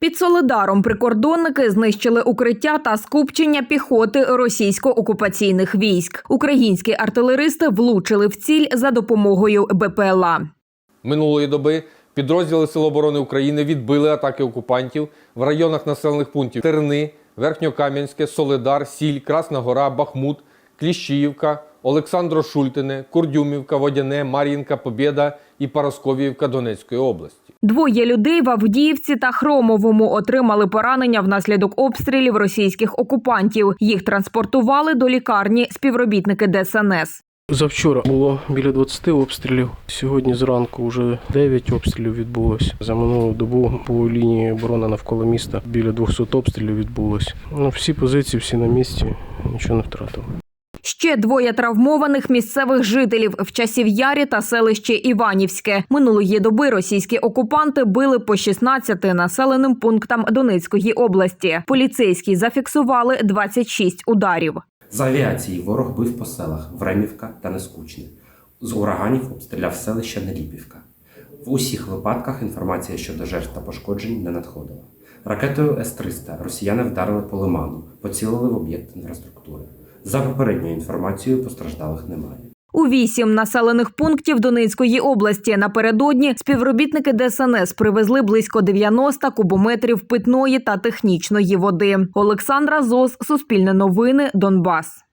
Під Солидаром прикордонники знищили укриття та скупчення піхоти російсько-окупаційних військ. Українські артилеристи влучили в ціль за допомогою БПЛА. Минулої доби підрозділи Сил оборони України відбили атаки окупантів в районах населених пунктів Терни, Верхньокам'янське, Солидар, Сіль, Красна Гора, Бахмут, Кліщіївка, Олександро Шультине, Курдюмівка, Водяне, Мар'їнка, Побєда і Парасковіївка Донецької області. Двоє людей в Авдіївці та Хромовому отримали поранення внаслідок обстрілів російських окупантів. Їх транспортували до лікарні співробітники ДСНС. Завчора було біля 20 обстрілів. Сьогодні зранку вже 9 обстрілів відбулося. За минулу добу по лінії оборони навколо міста біля 200 обстрілів відбулося. Ну, всі позиції, всі на місці, нічого не втратили. Ще двоє травмованих місцевих жителів в часів Ярі та селище Іванівське. Минулої доби російські окупанти били по 16 населеним пунктам Донецької області. Поліцейські зафіксували 26 ударів. З авіації ворог бив по селах Времівка та Нескучне. З ураганів обстріляв селище Неліпівка. В усіх випадках інформація щодо жертв та пошкоджень не надходила. Ракетою С-300 росіяни вдарили по лиману, поцілили в об'єкт інфраструктури. За попередньою інформацією, постраждалих немає. У вісім населених пунктів Донецької області напередодні співробітники ДСНС привезли близько 90 кубометрів питної та технічної води. Олександра Зос, Суспільне новини, Донбас.